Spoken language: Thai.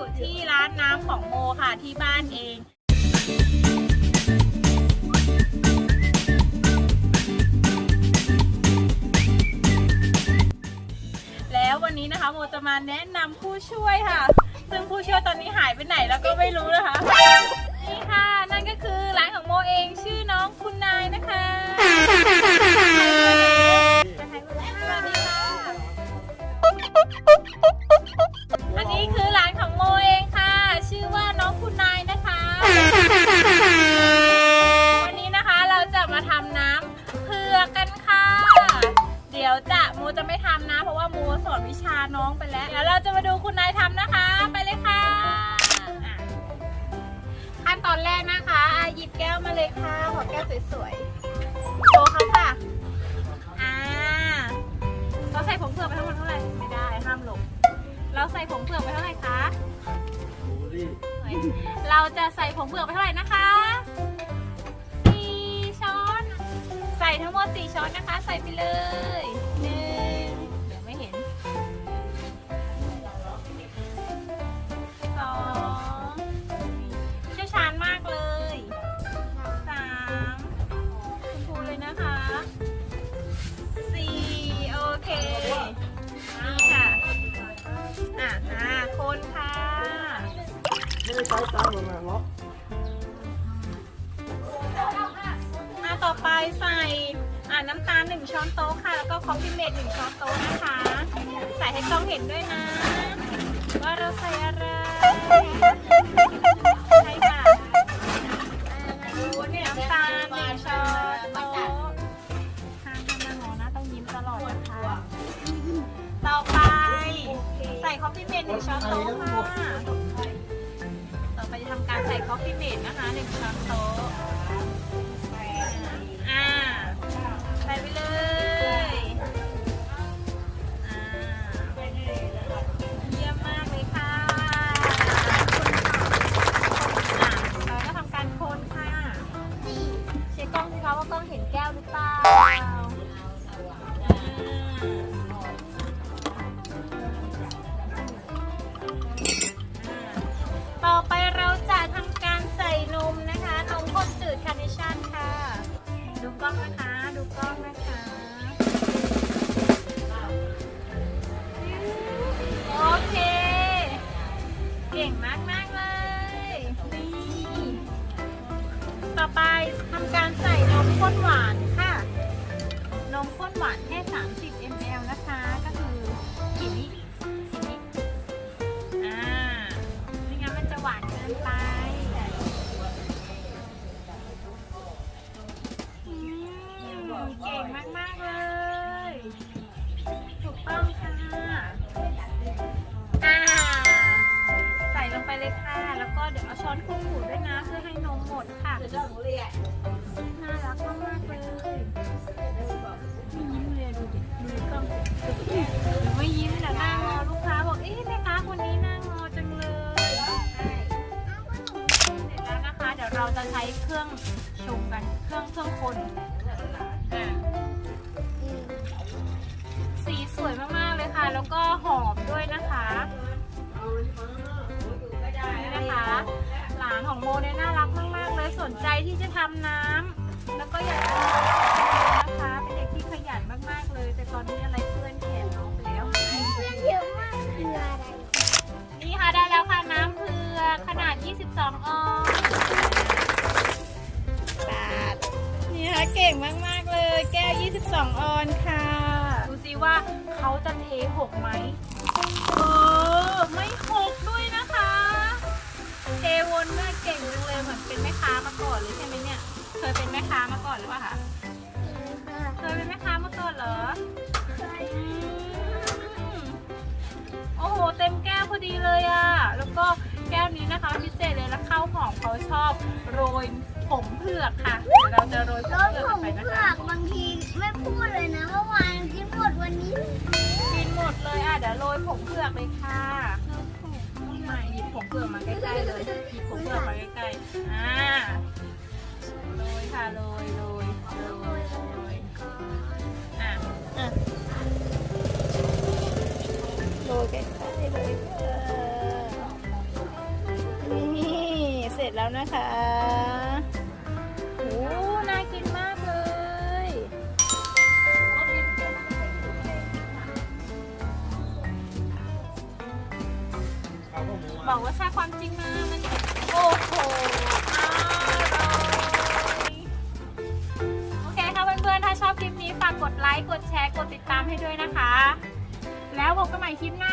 ู่ที่ร้านน้ำของโมค่ะที่บ้านเอง แล้ววันนี้นะคะโมจะมาแนะนำผู้ช่วยค่ะ ซึ่งผู้ช่วยตอนนี้หายไปไหนแล้วก็ไม่รู้นะคะ โมจะไม่ทำนะ เพราะว่าโมสอนวิชาน้องไปแล้วเดี๋ยวเราจะมาดูคุณนายทำนะคะ ไปเลยค่ะอะ ขั้นตอนแรกนะคะอะหยิบแก้วมาเลยค่ะ ขอแก้วสวยๆโชว์เขาค่ะ อ่าเราใส่ผงเผือกไปทั้งหมดเท่าไหร่ ไม่ได้ ห้ามหลบ เราใส่ผงเผือกไปเท่าไหร่คะเราจะใส่ผงเผือกไปเท่าไหร่นะคะสี่ช้อน ใส่ทั้งหมดสี่ช้อนนะคะ ใส่ไปเลย ไม่ได้ใช้ตามหรอกนะเนาะอะต่อไปใส่อ่าน้ำตาลหนึ่งช้อนโต๊ะค่ะ แล้วก็คอฟฟี่เมดหนึ่งช้อนโต๊ะนะคะ ใส่ให้กล้องเห็นด้วยนะ ว่าเราใส่อะไรใช่ค่ะน้ำตาลหนึ่งช้อนโต๊ะห้ามห้ามมองนะต้องยิ้มตลอดนะคะ ต่อไป ใส่คอฟฟี่เมดหนึ่งช้อนโต๊ะค่ะ ใส่คอฟฟี่เมดนะคะ นมข้นหวานค่ะน จะใช้เครื่องชงกันเครื่องเครื่องคนอะสีสวยมากๆเลยค่ะ แล้วก็หอมด้วยนะคะนี่นะคะ หลานของโมเนี่ยน่ารักมากๆเลยสนใจที่จะทำน้ำ 2 ออนค่ะ ดูซิว่าเขาจะเทหกไหม เออ ไม่หกด้วยนะคะ เทวนมากเก่งจังเลยเหมือนเป็นแม่ค้ามาก่อนเลยใช่ไหมเนี่ย เคยเป็นแม่ค้ามาก่อนหรือเปล่าคะ เคยเป็นแม่ค้ามาก่อนเหรออืโอ้โห เต็มแก้วพอดีเลยอะแล้วก็แก้วนี้นะคะพิเศษเลยแล้วข้าวหอมเขาชอบโรยผงเผือกค่ะ เดี๋ยวเราจะโรยผงเผือกไปนะคะ บางที ไม่พูดเลยนะเมื่อวานกินหมดวันนี้กินหมดเลยอะเดี๋ยวโรยผงเผือกเลยค่ะมาหยิบผงเผือกมาใกล้ๆเลยหยิบผงเผือกมาใกล้ๆอ่าโรยค่ะโรยโรยโรยโรยอะอะโรยใกล้ๆเลยเออนี่ร็จแล้วนะคะโอ้น่ากินมาก บอกว่าใช่ความจริงมามันโอ้โหอร่อยโอเคค่ะเพื่อนๆ ถ้าชอบคลิปนี้ฝากกดไลค์ กดแชร์ กดติดตามให้ด้วยนะคะ แล้วพบกันใหม่คลิปหน้า